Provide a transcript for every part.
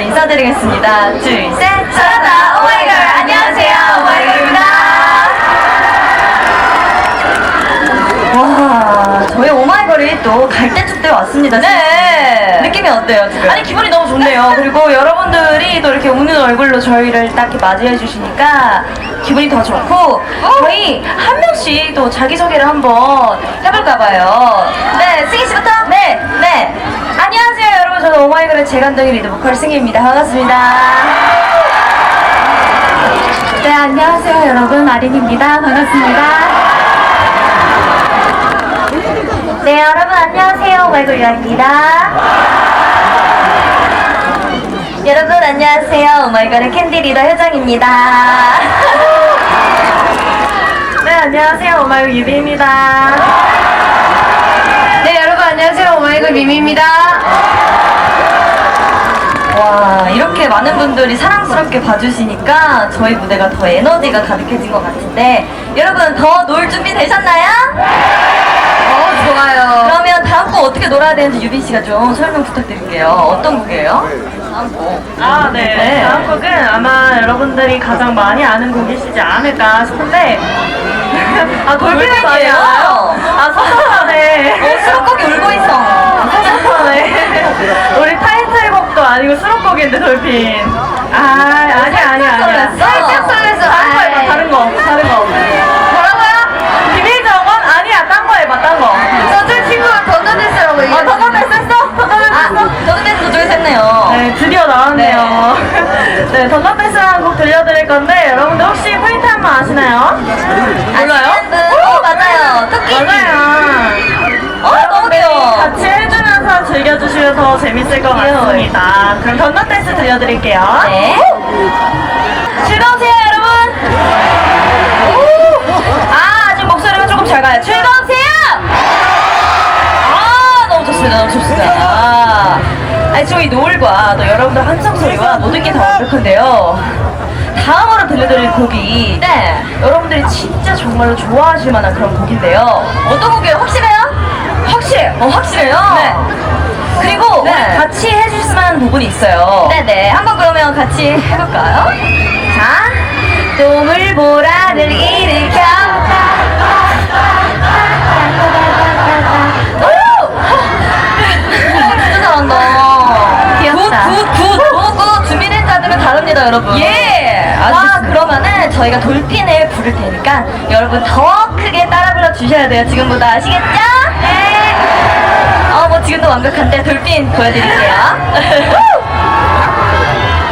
인사드리겠습니다. 둘, 셋, 사랑다 오마이걸 안녕하세요 오마이걸입니다. 와, 저희 오마이걸이 또 갈대축제 왔습니다. 네. 느낌이 어때요, 지금? 아니, 기분이 너무 좋네요. 그리고 여러분들이 또 이렇게 웃는 얼굴로 저희를 딱 이렇게 맞이해 주시니까 기분이 더 좋고, 저희 한 명씩 또 자기소개를 한번 해볼까봐요. 네, 승희 씨부터? 네, 네. 여러분. 저는 오마이걸의 재간둥이 리드 보컬 승희입니다. 반갑습니다. 네, 안녕하세요, 여러분. 아린입니다. 반갑습니다. 네, 여러분 안녕하세요. 오마이걸 유아입니다. 여러분 안녕하세요. 오마이걸의 캔디 리더 효정입니다. 네, 안녕하세요. 오마이걸 유비입니다. 네. 오마이걸 미미입니다. 와, 이렇게 많은 분들이 사랑스럽게 봐주시니까 저희 무대가 더 에너지가 가득해진 것 같은데 여러분 더 놀 준비 되셨나요? 어, 좋아요. 그러면 다음 곡 어떻게 놀아야 되는지 유빈 씨가 좀 설명 부탁드릴게요. 어떤 곡이에요? 다음 곡. 아, 네. 네. 다음 곡은 아마 여러분들이 가장 많이 아는 곡이시지 않을까 싶은데. 아, 돌핀이에요? 알아요? 아, 서서하네. 어, 수록곡이 울고 있어. 서서하네. 우리 타이틀곡도 아니고 수록곡인데, 돌핀. 아, 아니야, 아니야, 아니야. 살짝 설렜어. 다른 거 해봐. 다른 거. 다른 거. 뭐라고요? 비밀 정원? 아니야, 딴 거 해봐, 딴 거. 저쪽 친구가 던던댄스라고 아, 얘기했어. 더더 뺐었어? 더더 아, 뺐었어? 던던댄스 저쪽에서 했네요. 네, 드디어 나왔네요. 네, 던던댄스라는 곡 들려드릴 건데, 여러분들 혹시 포인트 한번 아시나요? 몰라요? 더 재밌을 것 같습니다. 그럼 던던댄스 들려드릴게요. 네. 즐거우세요, 여러분? 오! 아, 아직 목소리가 조금 잘 가요. 즐거우세요! 아, 너무 좋습니다. 너무 좋습니다. 아, 아니, 저희 노을과 또 여러분들 함성 소리와 모든 게 다 완벽한데요. 다음으로 들려드릴 곡이 네 여러분들이 진짜 정말로 좋아하실 만한 그런 곡인데요. 어떤 곡이에요? 확실해요? 확실해요. 어 확실해요. 네. 그리고 우리 같이 해줄 만한 부분이 있어요. 네네. 한번 그러면 같이 해볼까요? 자, 동물보라를 일으켜. 진짜 잘한다. 귀엽다. 굿, 굿, 굿. 굿, 굿. 준비된 자들은 다릅니다, 여러분. 예. 아, 그러면은 저희가 돌핀을 부를 테니까 여러분 더 크게 따라 불러 주셔야 돼요. 지금보다 아시겠죠? 네. 완벽한데 돌핀 보여드릴게요.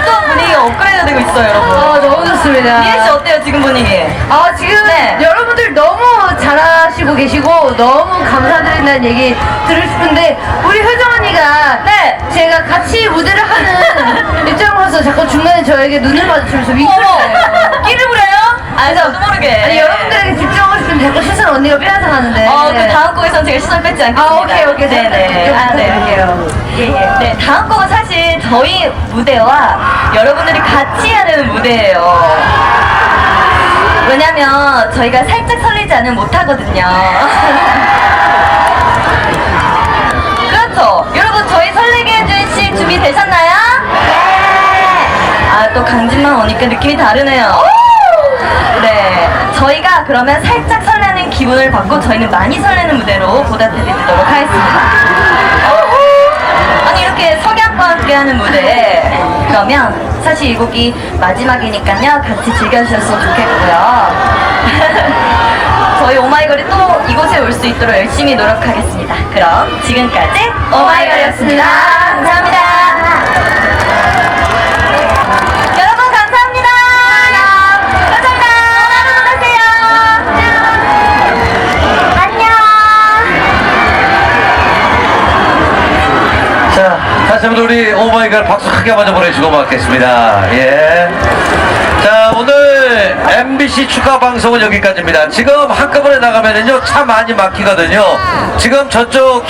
또 분위기가 업그레이드 되고 있어요, 여러분. 아, 너무 좋습니다. 미애 씨 어때요, 지금 분위기? 아, 지금 네. 여러분들 너무 잘하시고 계시고 너무 감사드린다는 얘기 들을 싶은데 우리 효정 언니가 네. 제가 같이 무대를 하는 입장으로서 자꾸 중간에 저에게 눈을 마주치면서 윙크를 해요. 끼를 부려요? 아, 저도 모르게. 아니, 여러분들에게 집중하고 싶은데 자꾸 시선 언니가 빼앗아 가는데. 어, 그 다음 곡에선 제가 시선 뺏지 않겠습니다. 아, 오케이, 오케이. 네 네. 아, 네. 부탁드릴게요. 예, 예. 네, 다음 곡은 사실 저희 무대와 여러분들이 같이 되는 무대예요. 왜냐면 저희가 살짝 설레지 않으면 못하거든요. 그렇죠. 여러분, 저희 설레게 해준 씨 준비되셨나요? 네. 아, 또 강진만 오니까 느낌이 다르네요. 네, 저희가 그러면 살짝 설레는 기분을 받고 저희는 많이 설레는 무대로 보답해드리도록 하겠습니다. 아니 이렇게 석양과 함께하는 무대 그러면 사실 이 곡이 마지막이니까요 같이 즐겨주셨으면 좋겠고요. 저희 오마이걸이 또 이곳에 올 수 있도록 열심히 노력하겠습니다. 그럼 지금까지 오마이걸이었습니다. 오마이걸 박수 크게 맞아 보내주고 받겠습니다. 예. 자, 오늘 MBC 추가 방송은 여기까지입니다. 지금 한꺼번에 나가면은요, 차 많이 막히거든요. 지금 저쪽